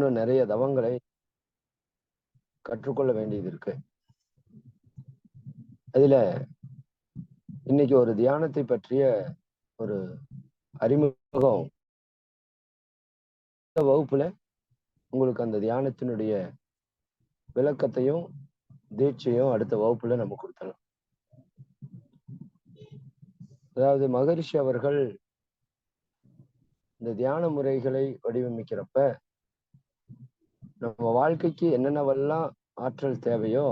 இன்னும் நிறைய தவங்களை கற்றுக்கொள்ள வேண்டியது இருக்கு. அதுல இன்னைக்கு ஒரு தியானத்தை பற்றிய ஒரு அறிமுகம். இந்த வகுப்புல உங்களுக்கு அந்த தியானத்தினுடைய விளக்கத்தையும் தீட்சையும் அடுத்த வகுப்புல நம்ம கொடுத்தலாம் அதாவது மகரிஷி அவர்கள் இந்த தியான முறைகளை வடிவமைக்கிறப்ப நம்ம வாழ்க்கைக்கு என்னென்னவெல்லாம் ஆற்றல் தேவையோ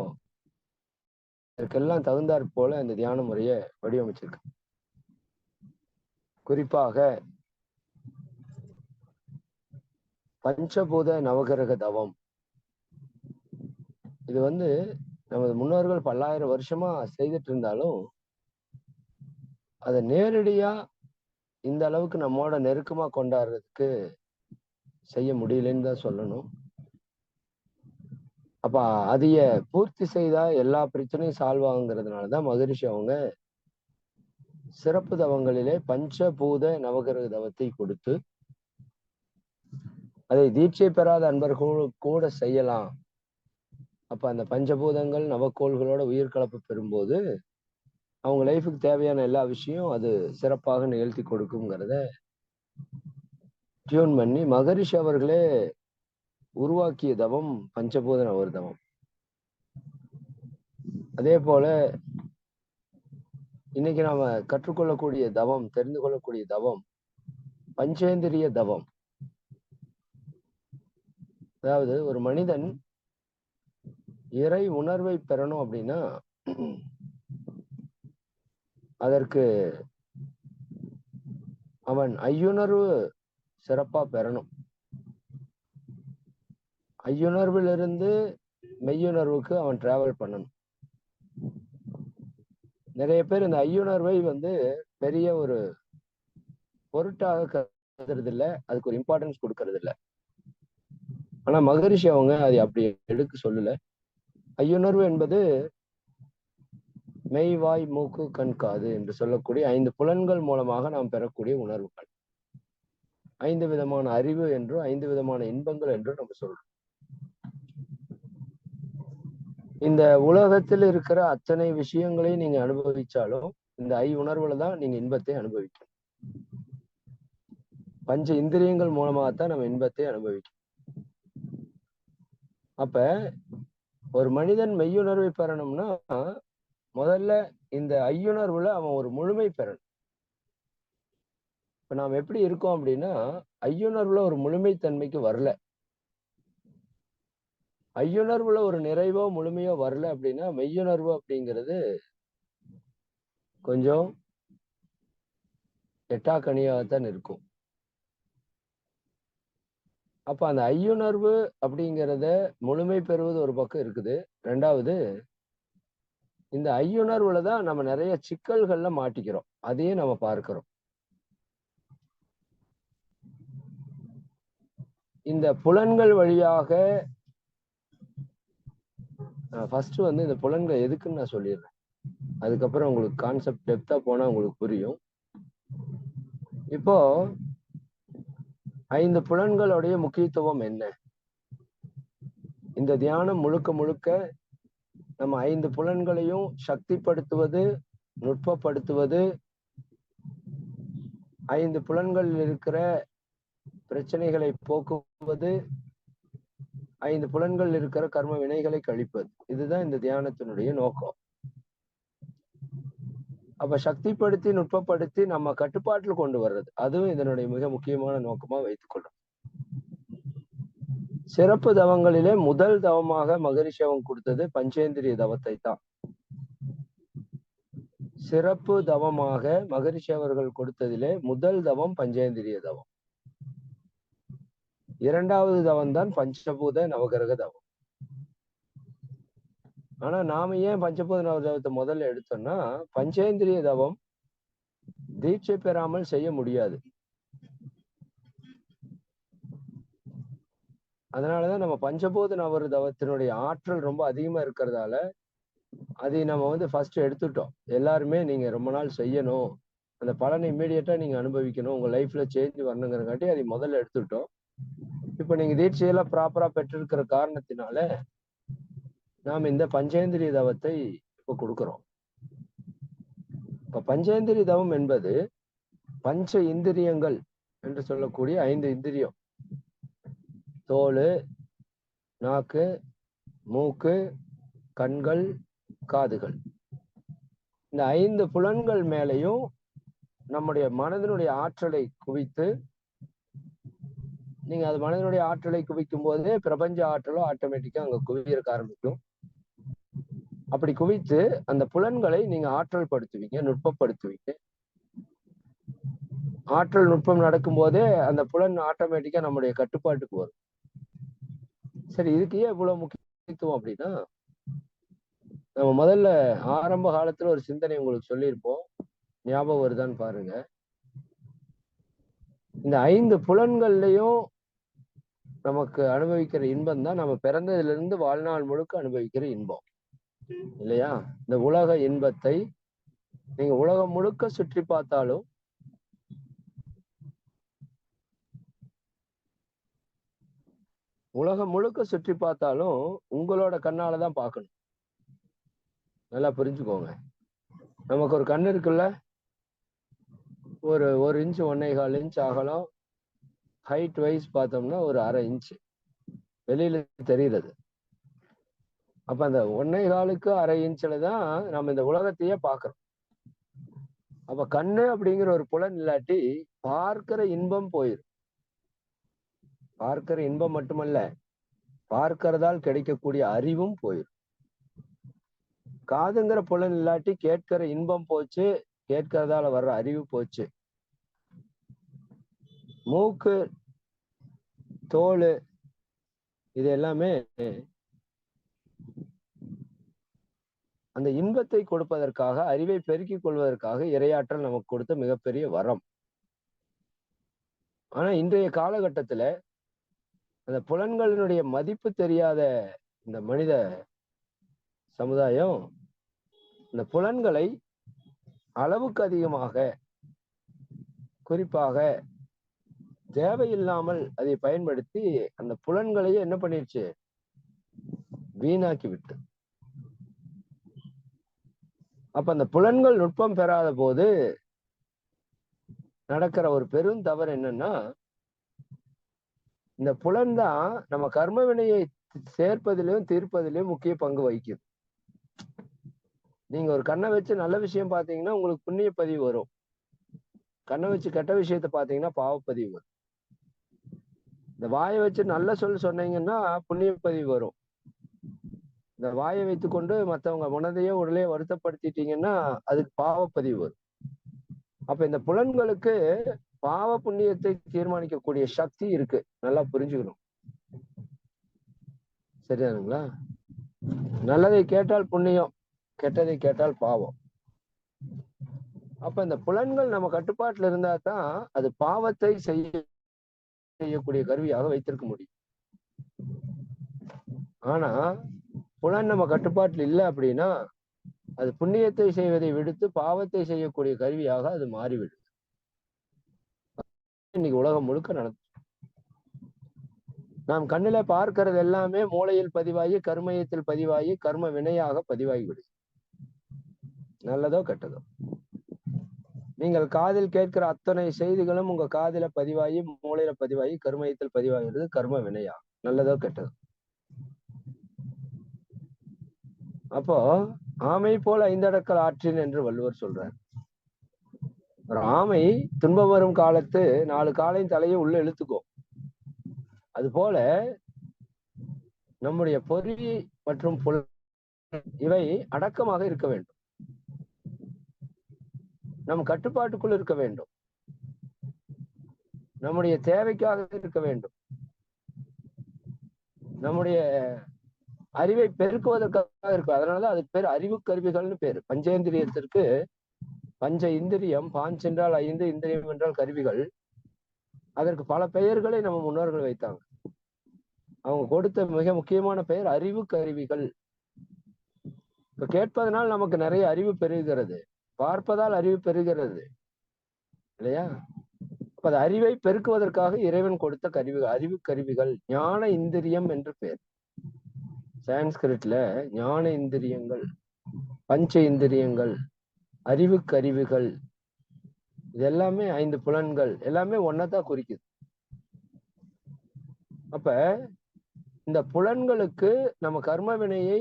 அதற்கெல்லாம் தகுந்தாற் போல இந்த தியான முறையை வடிவமைச்சிருக்கு. குறிப்பாக பஞ்சபூத நவகிரக தவம். இது வந்து நமது முன்னோர்கள் பல்லாயிரம் வருஷமா செய்துட்டு இருந்தாலும் அதை நேரடியா இந்த அளவுக்கு நம்மோட நெருக்கமா கொண்டாடுறதுக்கு செய்ய முடியலன்னு தான் சொல்லணும். அப்ப அதைய பூர்த்தி செய்தா எல்லா பிரச்சனையும் சால்வ் ஆகுங்கிறதுனாலதான் மகரிஷி அவங்க சிறப்பு தவங்களிலே பஞ்சபூத நவகிரக தவத்தை கொடுத்து அதை தீட்சை பெறாத அன்பர்கள் கூட செய்யலாம். அப்ப அந்த பஞ்சபூதங்கள் நவக்கோள்களோட உயிர் கலப்பு பெறும்போது அவங்க லைஃபுக்கு தேவையான எல்லா விஷயம் அது சிறப்பாக நிகழ்த்தி கொடுக்குங்கிறத டியூன் பண்ணி மகரிஷி அவர்களே உருவாக்கிய தவம் பஞ்சபூத நவர் தவம். அதே போல இன்னைக்கு நாம கற்றுக்கொள்ளக்கூடிய தவம் தெரிந்து கொள்ளக்கூடிய தவம் பஞ்சேந்திரிய தவம். அதாவது ஒரு மனிதன் இறை உணர்வை பெறணும் அப்படின்னா அதற்கு அவன் ஐயுணர்வு சிறப்பா பெறணும். ஐயுணர்விலிருந்து மெய்யுணர்வுக்கு அவன் டிராவல் பண்ணணும். நிறைய பேர் இந்த ஐயுணர்வை வந்து பெரிய ஒரு பொருட்டாக கருதுறது இல்லை அதுக்கு ஒரு இம்பார்ட்டன்ஸ் கொடுக்கறது இல்லை ஆனா மகரிஷி அவங்க அதை அப்படி எடுக்க சொல்லல. ஐயுணர்வு என்பது மெய் வாய் மூக்கு கண் காது என்று சொல்லக்கூடிய ஐந்து புலன்கள் மூலமாக நாம் பெறக்கூடிய உணர்வுகள். ஐந்து விதமான அறிவு என்றும் ஐந்து விதமான இன்பங்கள் என்றும் நம்ம சொல்றோம். இந்த உலகத்தில் இருக்கிற அத்தனை விஷயங்களையும் நீங்க அனுபவிச்சாலும் இந்த ஐ உணர்வுல தான் நீங்க இன்பத்தை அனுபவிக்கணும். பஞ்ச இந்திரியங்கள் மூலமாகத்தான் நம்ம இன்பத்தை அனுபவிக்கணும். அப்ப ஒரு மனிதன் மெய்யுணர்வை பெறணும்னா முதல்ல இந்த ஐயுணர்வுல அவன் ஒரு முழுமை பெறணும். இப்ப நாம் எப்படி இருக்கோம் அப்படின்னா ஐயுணர்வுல ஒரு முழுமைத்தன்மைக்கு வரல. ஐயுணர்வுல ஒரு நிறைவோ முழுமையோ வரல அப்படின்னா மெய்யுணர்வு அப்படிங்கிறது கொஞ்சம் எட்டாக்கனியாகத்தான் இருக்கும். அப்ப அந்த ஐயுணர்வு அப்படிங்கிறத முழுமை பெறுவது ஒரு பக்கம் இருக்குது. ரெண்டாவது இந்த ஐயுணர்வுல தான் நம்ம நிறைய சிக்கல்கள்ல மாட்டிக்கிறோம். அதையும் நம்ம பார்க்கிறோம். இந்த புலன்கள் வழியாக ஃபர்ஸ்ட் வந்து இந்த புலன்கள் எதுக்குன்னு நான் சொல்லிடுறேன். அதுக்கப்புறம் உங்களுக்கு கான்செப்ட் டெப்தா போனா உங்களுக்கு புரியும். இப்போ ஐந்து புலன்களுடைய முக்கியத்துவம் என்ன? இந்த தியானம் முழுக்க முழுக்க நம்ம ஐந்து புலன்களையும் சக்திப்படுத்துவது நுட்பப்படுத்துவது ஐந்து புலன்களில் இருக்கிற பிரச்சனைகளை போக்குவது ஐந்து புலன்கள் இருக்கிற கர்ம வினைகளை கழிப்பது. இதுதான் இந்த தியானத்தினுடைய நோக்கம். அப்ப சக்திப்படுத்தி நுட்பப்படுத்தி நம்ம கட்டுப்பாட்டில் கொண்டு வர்றது. அதுவும் இதனுடைய மிக முக்கியமான நோக்கமா வைத்துக் கொள்ளும். சிறப்பு தவங்களிலே முதல் தவமாக மகரிஷவம் கொடுத்தது பஞ்சேந்திரிய தவத்தை தான் சிறப்பு தவமாக மகரிஷி அவர்கள் கொடுத்ததிலே முதல் தவம் பஞ்சேந்திரிய தவம். இரண்டாவது தவம் தான் பஞ்சபூத நவகிரக தவம். ஆனா நாம ஏன் பஞ்சபூத நவதவத்தை முதல்ல எடுத்தோம்னா பஞ்சேந்திரிய தவம் தீட்சை பெறாமல் செய்ய முடியாது. அதனாலதான் நம்ம பஞ்சபூத நவர தவத்தினுடைய ஆற்றல் ரொம்ப அதிகமா இருக்கிறதால அதை நம்ம வந்து ஃபர்ஸ்ட் எடுத்துட்டோம். எல்லாருமே நீங்க ரொம்ப நாள் செய்யணும். அந்த பலனை இம்மிடியட்டா நீங்க அனுபவிக்கணும். உங்க லைஃப்ல சேஞ்ச் வரணுங்கிறங்காட்டி அதை முதல்ல எடுத்துட்டோம். இப்ப நீங்க தீட்சையெல்லாம் ப்ராப்பரா பெற்றிருக்கிற காரணத்தினால நாம் இந்த பஞ்சேந்திரிய தவத்தை இப்ப கொடுக்கிறோம். இப்ப பஞ்சேந்திரிய தவம் என்பது பஞ்ச இந்திரியங்கள் என்று சொல்லக்கூடிய ஐந்து இந்திரியம். தோல் நாக்கு மூக்கு கண்கள் காதுகள். இந்த ஐந்து புலன்கள் மேலையும் நம்முடைய மனதினுடைய ஆற்றலை குவித்து நீங்க அது மனதனுடைய ஆற்றலை குவிக்கும் போதே பிரபஞ்ச ஆற்றலும் ஆட்டோமேட்டிக்கா அங்க குவியிருக்க ஆரம்பிக்கும். அப்படி குவித்து அந்த புலன்களை நீங்க ஆற்றல் படுத்துவீங்க நுட்பப்படுத்துவீங்க. ஆற்றல் நுட்பம் நடக்கும் போதே அந்த புலன் ஆட்டோமேட்டிக்கா நம்முடைய கட்டுப்பாட்டுக்கு வரும். சரி இதுக்கு ஏன் இவ்வளவு முக்கியத்துவம் அப்படின்னா நம்ம முதல்ல ஆரம்ப காலத்துல ஒரு சிந்தனை உங்களுக்கு சொல்லியிருப்போம். ஞாபகம் வருதான்னு பாருங்க. இந்த ஐந்து புலன்கள்லயும் நமக்கு அனுபவிக்கிற இன்பம் தான் நம்ம பிறந்ததுல இருந்து வாழ்நாள் முழுக்க அனுபவிக்கிற இன்பம். இல்லையா? இந்த உலக இன்பத்தை நீங்க உலகம் முழுக்க சுற்றி பார்த்தாலும் உலகம் முழுக்க சுற்றி பார்த்தாலும் உங்களோட கண்ணால தான் பார்க்கணும். நல்லா புரிஞ்சுக்கோங்க. நமக்கு ஒரு கண் இருக்குல்ல? ஒரு ஒரு இன்ச் ஒன்னே கால் இன்ச் அகலம் ஹைட் வைஸ் பார்த்தோம்னா ஒரு அரை இன்ச் வெளியில தெரியுறது அப்ப அந்த ஒன்னே காலுக்கு அரை இன்ச்ல தான் நம்ம இந்த உலகத்தையே பார்க்கிறோம். அப்ப கண்ணு அப்படிங்கிற ஒரு புலன் இல்லாட்டி பார்க்கிற இன்பம் போயிடும் பார்க்கிற இன்பம் மட்டுமல்ல பார்க்கிறதால் கிடைக்கக்கூடிய அறிவும் போயிடும் காதுங்கிற புலன் இல்லாட்டி கேட்கிற இன்பம் போச்சு கேட்கறதால வர்ற அறிவு போச்சு. மூக்கு தோல் இது எல்லாமே அந்த இன்பத்தை கொடுப்பதற்காக அறிவை பெருக்கிக் கொள்வதற்காக இரையாற்றல் நமக்கு கொடுத்த மிகப்பெரிய வரம். ஆனா இன்றைய காலகட்டத்துல அந்த புலன்களினுடைய மதிப்பு தெரியாத இந்த மனித சமுதாயம் இந்த புலன்களை அளவுக்கு அதிகமாக குறிப்பாக தேவையில்லாமல் அதை பயன்படுத்தி அந்த புலன்களையே என்ன பண்ணிருச்சு? வீணாக்கி விட்டு அப்ப அந்த புலன்கள் நுட்பம் பெறாத போது நடக்கிற ஒரு பெரும் தவறு என்னன்னா இந்த புலன் தான் நம்ம கர்ம வினையை சேர்ப்பதிலையும் தீர்ப்பதிலையும் முக்கிய பங்கு வகிக்குது. நீங்க ஒரு கண்ணை வச்சு நல்ல விஷயம் பாத்தீங்கன்னா உங்களுக்கு புண்ணிய பதிவு வரும். கண்ணை வச்சு கெட்ட விஷயத்த பாத்தீங்கன்னா பாவப்பதிவு வரும். இந்த வாயை வச்சு நல்ல சொல் சொன்னீங்கன்னா புண்ணிய பதிவு வரும். இந்த வாயை வைத்துக்கொண்டு மற்றவங்க மனதையோ உடலையோ வருத்தப்படுத்திட்டீங்கன்னா அதுக்கு பாவப்பதிவு வரும். அப்ப இந்த புலன்களுக்கு பாவ புண்ணியத்தை தீர்மானிக்கக்கூடிய சக்தி இருக்கு. நல்லா புரிஞ்சுக்கணும். சரிதானுங்களா? நல்லதை கேட்டால் புண்ணியம் கெட்டதை கேட்டால் பாவம். அப்ப இந்த புலன்கள் நம்ம கட்டுப்பாட்டுல இருந்தா தான் அது பாவத்தை செய்ய செய்யக்கூடிய கருவியாக வைத்திருக்க முடியும். ஆனா புலன் நம்ம கட்டுப்பாட்டில் இல்லை அப்படின்னா அது புண்ணியத்தை செய்வதை விடுத்து பாவத்தை செய்யக்கூடிய கருவியாக அது மாறிவிடும் இன்னைக்கு உலகம் முழுக்க நடந்து. நாம் கண்ணில பார்க்கிறது எல்லாமே மூளையில் பதிவாகி கர்மயத்தில் பதிவாகி கர்ம வினையாக பதிவாகிவிடுது. நல்லதோ கெட்டதோ. நீங்கள் காதில் கேட்கிற அத்தனை செய்திகளும் உங்க காதில பதிவாகி மூளையில பதிவாகி கருமயத்தில் பதிவாகிறது கர்ம வினையா? நல்லதோ கெட்டதோ? அப்போ ஆமை போல ஐந்தடக்கல் ஆற்றின் என்று வள்ளுவர் சொல்றார். ஒரு ஆமை துன்பம் வரும் காலத்து நாலு காலையும் தலையை உள்ள இழுத்துக்கும். அது போல நம்முடைய பொறி மற்றும் புல் இவை அடக்கமாக இருக்க வேண்டும். நம் கட்டுப்பாட்டுக்குள் இருக்க வேண்டும். நம்முடைய தேவைக்காக இருக்க வேண்டும். நம்முடைய அறிவை பெருக்குவதற்காக இருக்கும் அதனாலதான் அதுக்கு பேர் அறிவு கருவிகள்னு பேரு. பஞ்சேந்திரியத்திற்கு பஞ்ச இந்திரியம் பாஞ்ச் என்றால் ஐந்து இந்திரியம் என்றால் கருவிகள். அதற்கு பல பெயர்களை நம்ம முன்னோர்கள் வைத்தாங்க. அவங்க கொடுத்த மிக முக்கியமான பெயர் அறிவு கருவிகள் இப்ப கேட்பதனால் நமக்கு நிறைய அறிவு பெருகிறது. பார்ப்பதால் அறிவு பெறுகிறது. இல்லையா? அப்ப அது அறிவை பெருக்குவதற்காக இறைவன் கொடுத்த கருவிகள் அறிவு கருவிகள் ஞான இந்திரியம் என்று பெயர் சான்ஸ்கிரிட்ல ஞான இந்திரியங்கள் பஞ்ச இந்திரியங்கள் அறிவு கருவிகள் இது எல்லாமே ஐந்து புலன்கள் எல்லாமே ஒன்னதான் குறிக்குது. அப்ப இந்த புலன்களுக்கு நம்ம கர்ம வினையை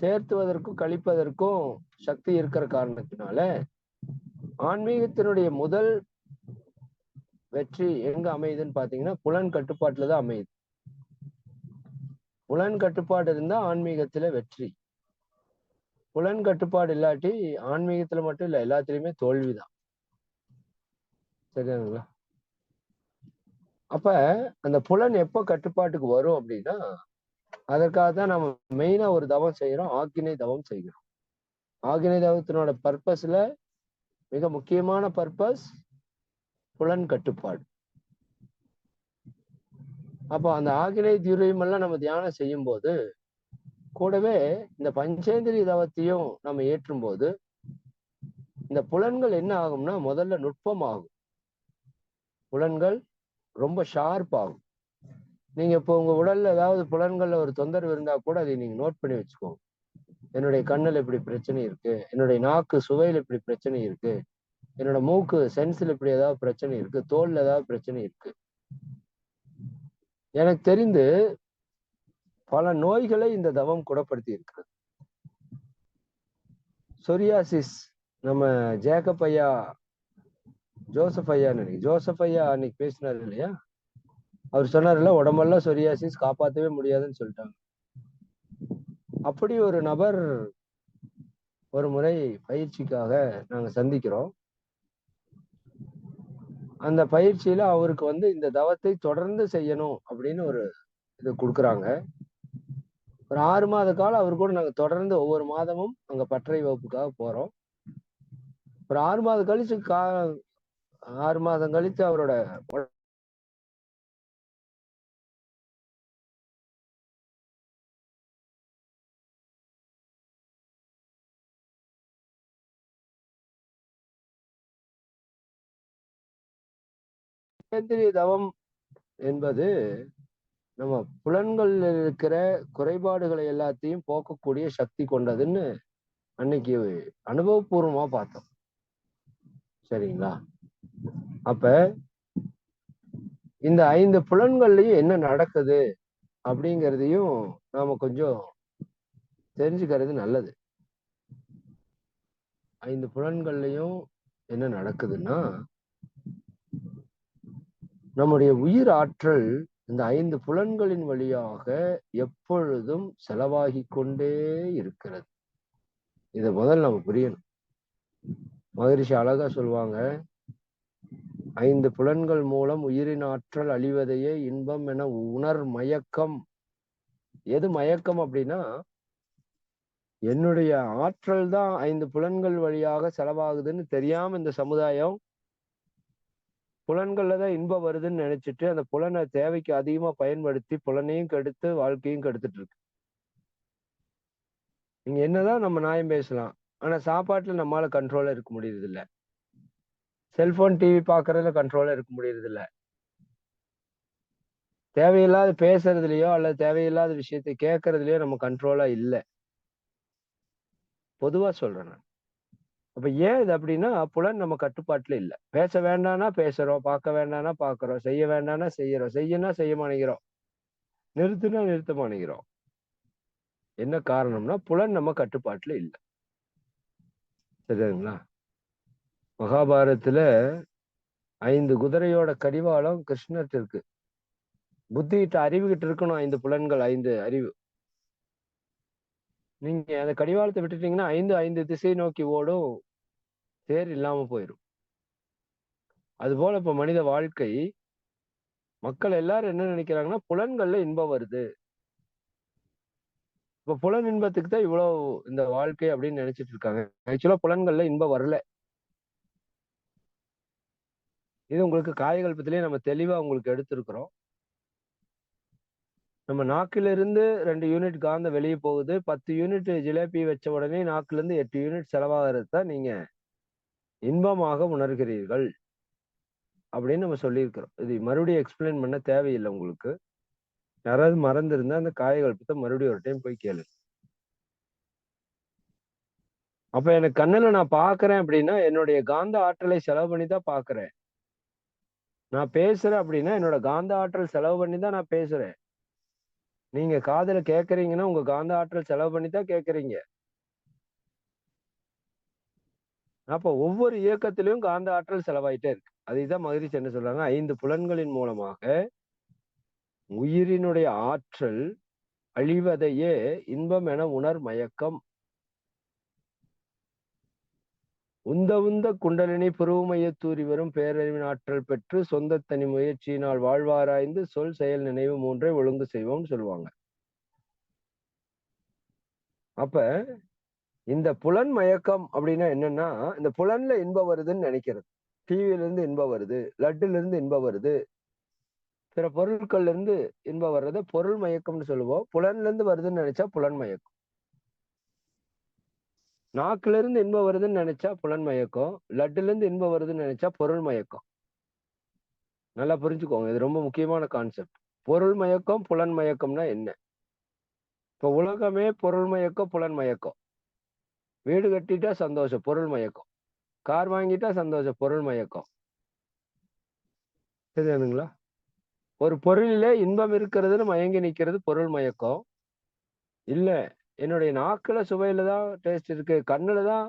சேர்த்துவதற்கும் கழிப்பதற்கும் சக்தி இருக்கிற காரணத்தினால ஆன்மீகத்தினுடைய முதல் வெற்றி எங்க அமையுதுன்னு பாத்தீங்கன்னா புலன் கட்டுப்பாட்டுல தான் அமையுது. புலன் கட்டுப்பாடு இருந்தா ஆன்மீகத்துல வெற்றி. புலன் கட்டுப்பாடு இல்லாட்டி ஆன்மீகத்துல மட்டும் இல்ல எல்லாத்துலயுமே தோல்விதான். சரியாங்களா அப்ப அந்த புலன் எப்ப கட்டுப்பாட்டுக்கு வரும் அப்படின்னா அதற்காக தான் நம்ம மெயினா ஒரு தவம் செய்யறோம் ஆக்கினை தவம் செய்கிறோம். ஆக்கினை தவத்தினோட பர்பஸ்ல மிக முக்கியமான பர்பஸ் புலன் கட்டுப்பாடு. அப்போ அந்த ஆக்கினை தீர்வையும் எல்லாம் நம்ம தியானம் செய்யும் போது கூடவே இந்த பஞ்சேந்திரிய தவத்தையும் நம்ம ஏற்றும் போது இந்த புலன்கள் என்ன ஆகும்னா முதல்ல நுட்பமாகும். புலன்கள் ரொம்ப ஷார்ப் ஆகும். நீங்க இப்போ உங்க உடல்ல ஏதாவது புலன்கள்ல ஒரு தொந்தரவு இருந்தா கூட அதை நீங்க நோட் பண்ணி வச்சுக்கோங்க. என்னுடைய கண்ணில் இப்படி பிரச்சனை இருக்கு. என்னுடைய நாக்கு சுவையில இப்படி பிரச்சனை இருக்கு. என்னோட மூக்கு சென்ஸில் இப்படி ஏதாவது பிரச்சனை இருக்கு. தோல்ல ஏதாவது பிரச்சனை இருக்கு. எனக்கு தெரிந்து பல நோய்களை இந்த தவம் குணப்படுத்தி இருக்கிறது. சொரியாசிஸ் நம்ம ஜேக்கப் ஐயா ஜோசப் ஐயா நினைக்கிறேன் ஜோசப் ஐயா அன்னைக்கு பேசினாரு இல்லையா? அவர் சொன்னார்ல உடம்பெல்லாம் சொரியாசிஸ் காப்பாற்றவே முடியாதுன்னு சொல்லிட்டாங்க. அப்படி ஒரு நபர் ஒரு முறை பயிற்சிக்காக நாங்க சந்திக்கிறோம். அந்த பயிற்சியில அவருக்கு வந்து இந்த தவத்தை தொடர்ந்து செய்யணும் அப்படின்னு ஒரு இது கொடுக்குறாங்க. ஒரு ஆறு மாத காலம் அவர் கூட நாங்க தொடர்ந்து ஒவ்வொரு மாதமும் அங்க பற்றை வகுப்புக்காக போறோம். ஒரு ஆறு மாதம் கழிச்சு கா ஆறு மாதம் கழிச்சு அவரோட கேந்திரிய தவம் என்பது நம்ம புலன்கள் இருக்கிற குறைபாடுகளை எல்லாத்தையும் போக்கக்கூடிய சக்தி கொண்டதுன்னு அன்னைக்கு அனுபவபூர்வமா பார்த்தோம். சரிங்களா? அப்ப இந்த ஐந்து புலன்கள்லயும் என்ன நடக்குது அப்படிங்கிறதையும் நாம கொஞ்சம் தெரிஞ்சுக்கிறது நல்லது. ஐந்து புலன்கள்லயும் என்ன நடக்குதுன்னா நம்முடைய உயிர் ஆற்றல் இந்த ஐந்து புலன்களின் வழியாக எப்பொழுதும் செலவாகி கொண்டே இருக்கிறது. இதை முதல் நம்ம புரியணும். மகரிஷி அழகா சொல்லுவாங்க ஐந்து புலன்கள் மூலம் உயிரின் ஆற்றல் அழிவதையே இன்பம் என உணர் மயக்கம். எது மயக்கம் அப்படின்னா என்னுடைய ஆற்றல் தான் ஐந்து புலன்கள் வழியாக செலவாகுதுன்னு தெரியாம இந்த சமுதாயம் புலன்களில் தான் இன்பம் வருதுன்னு நினைச்சிட்டு அந்த புலனை தேவைக்கு அதிகமாக பயன்படுத்தி புலனையும் கெடுத்து வாழ்க்கையும் கெடுத்துட்டு இருக்கு நீங்க என்னதான் நம்ம நியாயம் பேசலாம் ஆனா சாப்பாட்டுல நம்மளால கண்ட்ரோலா இருக்க முடியறது இல்ல செல்போன் டிவி பாக்குறதுல கண்ட்ரோலா இருக்க முடியறது இல்ல தேவையில்லாத பேசுறதுலயோ அல்லது தேவையில்லாத விஷயத்தை கேட்கறதுலயோ நம்ம கண்ட்ரோலா இல்லை. பொதுவா சொல்றேன் நான். அப்ப ஏன் இது அப்படின்னா புலன் நம்ம கட்டுப்பாட்டுல இல்ல. பேச வேண்டாம்னா பேசுறோம் பார்க்க வேண்டாம்னா பாக்குறோம் செய்ய வேண்டாம்னா செய்யறோம் செய்யனா செய்ய மாட்டேங்கிறோம் நிறுத்துனா நிறுத்த மாட்டேங்கிறோம். என்ன காரணம்னா புலன் நம்ம கட்டுப்பாட்டுல இல்ல. சரிங்களா? மகாபாரதத்துல ஐந்து குதிரையோட கடிவாளம் கிருஷ்ணர்கிட்ட இருக்கு. புத்திகிட்ட அறிவுகிட்ட இருக்கணும் ஐந்து புலன்கள் ஐந்து அறிவு. நீங்க அந்த கடிவாளத்தை விட்டுட்டீங்கன்னா ஐந்து ஐந்து திசை நோக்கி ஓடும். தேர் இல்லாம போயிடும் அது போல இப்ப மனித வாழ்க்கை மக்கள் எல்லாரும் என்ன நினைக்கிறாங்கன்னா புலன்கள்ல இன்பம் வருது. இப்ப புலன் இன்பத்துக்கு தான் இவ்வளவு இந்த வாழ்க்கை அப்படின்னு நினைச்சிட்டு இருக்காங்க. ஆக்சுவலா புலன்கள்ல இன்பம் வரல. இது உங்களுக்கு காயகல்பத்திலேயே நம்ம தெளிவா உங்களுக்கு எடுத்திருக்கிறோம். நம்ம நாக்கிலிருந்து ரெண்டு யூனிட் காந்த வெளியே போகுது. பத்து யூனிட் ஜிலேபி வச்ச உடனே நாக்கிலிருந்து எட்டு யூனிட் செலவாகிறது தான் நீங்க இன்பமாக உணர்கிறீர்கள் அப்படின்னு நம்ம சொல்லியிருக்கிறோம். இது மறுபடியும் எக்ஸ்பிளைன் பண்ண தேவையில்லை உங்களுக்கு. யாராவது மறந்துருந்தா அந்த காயகல்பத்தை மறுபடியும் ஒரு டைம் போய் கேளு. அப்ப எனக்கு கண்ணுல நான் பாக்குறேன் அப்படின்னா என்னுடைய காந்த ஆற்றலை செலவு பண்ணி தான் பாக்குறேன். நான் பேசுறேன் அப்படின்னா என்னோட காந்த ஆற்றல் செலவு பண்ணி தான் நான் பேசுறேன். நீங்க காதல கேக்குறீங்கன்னா உங்க காந்த ஆற்றல் செலவு பண்ணி தான் கேக்குறீங்க. அப்ப ஒவ்வொரு இயக்கத்திலையும் காந்த ஆற்றல் செலவாயிட்டே இருக்கு. அதுதான் மகிழ்ச்சி என்ன சொல்றாங்க ஐந்து புலன்களின் மூலமாக உயிரினுடைய ஆற்றல் அழிவதையே இன்பம் என உணர் மயக்கம் உந்த உந்த குண்டலினி புருவமைய தூரி வரும் பேரறிவின் ஆற்றல் பெற்று சொந்த தனி முயற்சியினால் வாழ்வாராய்ந்து சொல் செயல் நினைவு மூன்றை ஒழுங்கு செய்வோம்னு சொல்லுவாங்க. அப்ப இந்த புலன் மயக்கம் அப்படின்னா என்னன்னா இந்த புலன்ல இன்பம் வருதுன்னு நினைக்கிறது. டிவியில இருந்து இன்பம் வருது லட்டுல இருந்து இன்பம் வருது பிற பொருட்கள்ல இருந்து இன்பம் வர்றத பொருள் மயக்கம்னு சொல்லுவோம். புலன்ல இருந்து வருதுன்னு நினைச்சா புலன் மயக்கம். நாக்குல இருந்து இன்பம் வருதுன்னு நினைச்சா புலன் மயக்கம் லட்டுல இருந்து இன்பம் வருதுன்னு நினைச்சா பொருள் மயக்கம். நல்லா புரிஞ்சுக்கோங்க இது ரொம்ப முக்கியமான கான்செப்ட் பொருள் மயக்கம் புலன் மயக்கம்னா என்ன? இப்ப உலகமே பொருள் மயக்கம் புலன் மயக்கம். வீடு கட்டிட்டா சந்தோஷம் பொருள் மயக்கம். கார் வாங்கிட்டா சந்தோஷம் பொருள் மயக்கம். சரியானுங்களா ஒரு பொருளிலே இன்பம் இருக்கிறதுன்னு மயங்கி நிற்கிறது பொருள் மயக்கம். இல்லை என்னுடைய நாக்குல சுவையில தான் டேஸ்ட் இருக்கு கண்ணுல தான்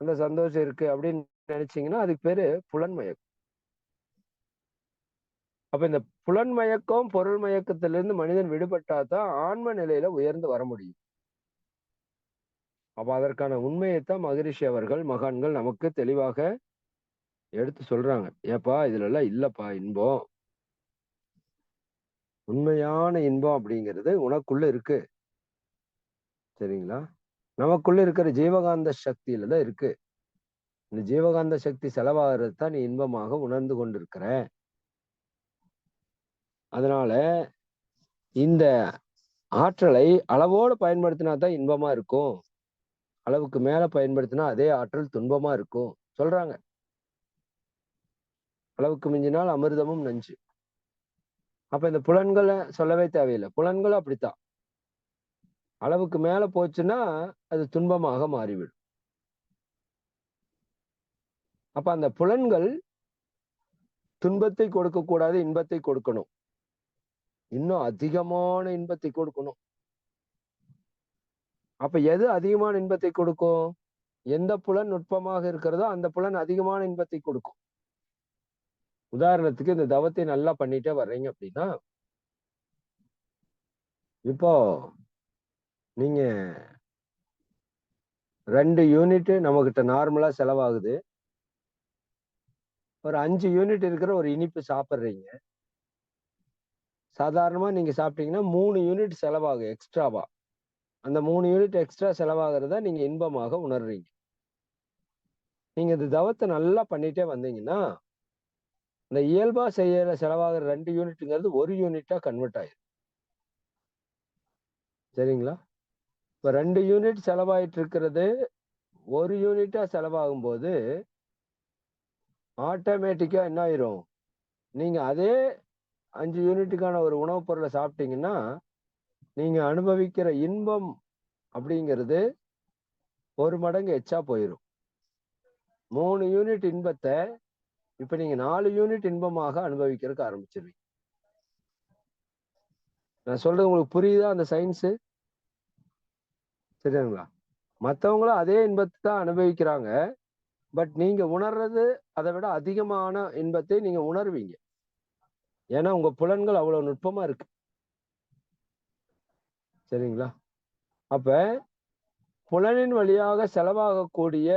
அந்த சந்தோஷம் இருக்கு அப்படின்னு நினைச்சீங்கன்னா அதுக்கு பேரு புலன் மயக்கம் அப்ப இந்த புலன் மயக்கம் பொருள் மயக்கத்திலிருந்து மனிதன் விடுபட்டா தான் ஆன்ம நிலையில உயர்ந்து வர முடியும். அப்ப அதற்கான உண்மையைத்தான் மகரிஷி அவர்கள் மகான்கள் நமக்கு தெளிவாக எடுத்து சொல்றாங்க. ஏப்பா இதுல எல்லாம் இல்லப்பா இன்பம். உண்மையான இன்பம் அப்படிங்கிறது உனக்குள்ள இருக்கு. சரிங்களா? நமக்குள்ள இருக்கிற ஜீவகாந்த சக்தியில தான் இருக்கு. இந்த ஜீவகாந்த சக்தி செலவாகிறது தான் நீ இன்பமாக உணர்ந்து கொண்டிருக்கிற. அதனால இந்த ஆற்றலை அளவோடு பயன்படுத்தினா தான் இன்பமா இருக்கும். அளவுக்கு மேல பயன்படுத்தினா அதே ஆற்றல் துன்பமா இருக்கும். சொல்றாங்க. அளவுக்கு மிஞ்சினால் அமிர்தமும் நஞ்சு. அப்ப இந்த புலன்களை சொல்லவே தேவையில்லை. புலன்களும் அப்படித்தான். அளவுக்கு மேல போச்சுன்னா அது துன்பமாக மாறிவிடும். அப்ப அந்த புலன்கள் துன்பத்தை கொடுக்க கூடாது இன்பத்தை கொடுக்கணும். இன்னும் அதிகமான இன்பத்தை கொடுக்கணும். அப்ப எது அதிகமான இன்பத்தை கொடுக்கும்? எந்த புலன் நுட்பமாக இருக்கிறதோ அந்த புலன் அதிகமான இன்பத்தை கொடுக்கும். உதாரணத்துக்கு இந்த தவத்தை நல்லா பண்ணிட்டே வர்றீங்க அப்படின்னா இப்போ நீங்க ரெண்டு யூனிட் நம்மக்கிட்ட நார்மலா செலவாகுது. ஒரு அஞ்சு யூனிட் இருக்கிற ஒரு இனிப்பு சாப்பிட்றீங்க. சாதாரணமா நீங்க சாப்பிட்டீங்கன்னா மூணு யூனிட் செலவாகும் எக்ஸ்ட்ராவா. அந்த மூணு யூனிட் எக்ஸ்ட்ரா செலவாகிறத நீங்க இன்பமாக உணர்றீங்க. நீங்க இந்த தவத்தை நல்லா பண்ணிட்டே வந்தீங்கன்னா இந்த இயல்பா செய்யற செலவாகிற ரெண்டு யூனிட்டுங்கிறது ஒரு யூனிட்டா கன்வெர்ட் ஆயிடும் சரிங்களா? இப்போ ரெண்டு யூனிட் செலவாயிட்டு இருக்கிறது ஒரு யூனிட்டாக செலவாகும் போது ஆட்டோமேட்டிக்காக என்ன ஆயிரும்? நீங்கள் அதே அஞ்சு யூனிட்டுக்கான ஒரு உணவுப் பொருளை சாப்பிட்டீங்கன்னா நீங்கள் அனுபவிக்கிற இன்பம் அப்படிங்கிறது ஒரு மடங்கு எச்சா போயிடும் மூணு யூனிட் இன்பத்தை இப்போ நீங்கள் நாலு யூனிட் இன்பமாக அனுபவிக்கிறதுக்கு ஆரம்பிச்சிருவீங்க. நான் சொல்றது உங்களுக்கு புரியுதா அந்த சயின்ஸு சரிங்களா மற்றவங்களும் அதே இன்பத்தை தான் அனுபவிக்கிறாங்க. பட் நீங்க உணர்றது அதை விட அதிகமான இன்பத்தை நீங்க உணர்வீங்க. ஏன்னா உங்க புலன்கள் அவ்வளவு நுட்பமா இருக்கு. சரிங்களா? அப்ப புலனின் வழியாக செலவாகக்கூடிய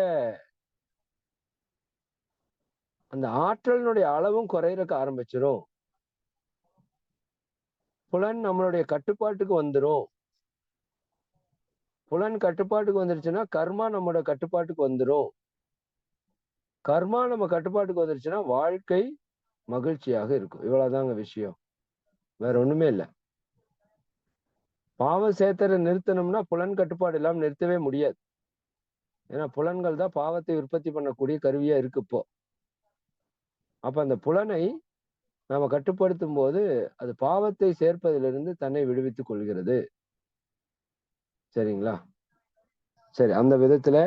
அந்த ஆற்றலினுடைய அளவும் குறையறக்க ஆரம்பிச்சிடும் புலன் நம்மளுடைய கட்டுப்பாட்டுக்கு வந்துடும் புலன் கட்டுப்பாட்டுக்கு வந்துருச்சுன்னா கர்மா நம்மளோட கட்டுப்பாட்டுக்கு வந்துடும் கர்மா நம்ம கட்டுப்பாட்டுக்கு வந்துருச்சுன்னா வாழ்க்கை மகிழ்ச்சியாக இருக்கும். இவ்வளவுதாங்க விஷயம். வேற ஒண்ணுமே இல்லை. பாவம் சேத்தரை நிறுத்தணும்னா புலன் கட்டுப்பாடு இல்லாமல் நிறுத்தவே முடியாது. ஏன்னா புலன்கள் தான் பாவத்தை உற்பத்தி பண்ணக்கூடிய கருவியா இருக்கு இப்போ. அப்ப அந்த புலனை நாம கட்டுப்படுத்தும் போது அது பாவத்தை சேர்ப்பதிலிருந்து தன்னை விடுவித்துக் கொள்கிறது. சரிங்களா? சரி அந்த விதத்துல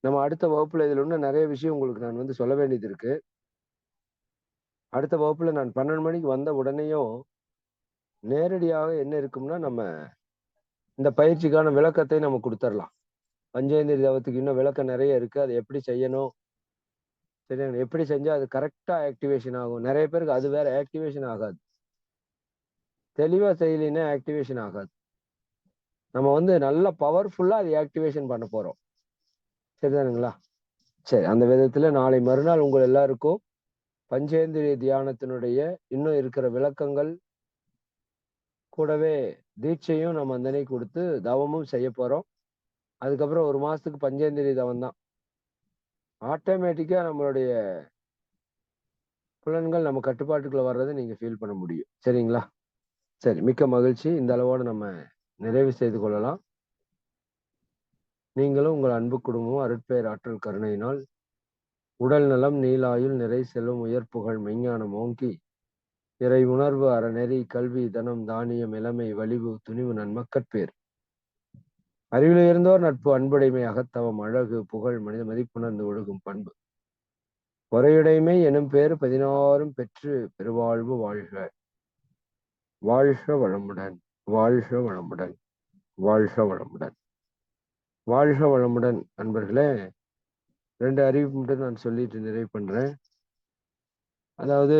நம்ம அடுத்த வகுப்புல இதுல இன்னும் நிறைய விஷயம் உங்களுக்கு நான் வந்து சொல்ல வேண்டியது இருக்கு. அடுத்த வகுப்புல நான் பன்னெண்டு மணிக்கு வந்த உடனேயும் நேரடியாக என்ன இருக்கும்னா நம்ம இந்த பயிற்சிக்கான விளக்கத்தை நம்ம கொடுத்துடலாம் பஞ்சேந்திரி தவத்துக்கு இன்னும் விளக்கம் நிறைய இருக்கு. அதை எப்படி செய்யணும்? சரியா எப்படி செஞ்சா அது கரெக்டா ஆக்டிவேஷன் ஆகும்? நிறைய பேருக்கு அது வேற ஆக்டிவேஷன் ஆகாது. தெளிவா செய்யலைன்னா ஆக்டிவேஷன் ஆகாது. நம்ம வந்து நல்ல பவர்ஃபுல்லா அது ஆக்டிவேஷன் பண்ண போறோம். சரிதானுங்களா? சரி அந்த விதத்துல நாளை மறுநாள் உங்கள் எல்லாருக்கும் பஞ்சேந்திரிய தியானத்தினுடைய இன்னும் இருக்கிற விளக்கங்கள் கூடவே தீட்சையும் நம்ம அந்தனை கொடுத்து தவமும் செய்ய போறோம். அதுக்கப்புறம் ஒரு மாசத்துக்கு பஞ்சேந்திரிய தவம் தான். ஆட்டோமேட்டிக்கா நம்மளுடைய புலன்கள் நம்ம கட்டுப்பாட்டுக்குள்ள வர்றதை நீங்க ஃபீல் பண்ண முடியும். சரிங்களா? சரி மிக்க மகிழ்ச்சி. இந்த அளவோடு நம்ம நிறைவு செய்து கொள்ளலாம். நீங்களும் உங்கள் அன்பு குடும்பமும் அருட்பெயர் ஆற்றல் கருணையினால் உடல் நலம் நீலாயுள் நிறை செல்லும் உயர் புகழ் மெஞ்ஞானம் ஓங்கி இறை உணர்வு அறநெறி கல்வி தனம் தானியம் இளமை வலிவு துணிவு நன்மக்கட்பேர். அறிவில் இருந்தோர் நட்பு அன்புடைமை அகத்தவம் அழகு புகழ் மனித மதிப்புணர்ந்து ஒழுகும் பண்பு. பொறையுடைமை எனும் பேர் பதினாறும் பெற்று பெருவாழ்வு வாழ்க. வாழ்க வளமுடன். வாழ்க வளமுடன் வாழ்க வளமுடன். வாழ்க வளமுடன் நண்பர்களே ரெண்டு அறிவிப்பு மட்டும் நான் சொல்லிட்டு நிறைவு பண்றேன். அதாவது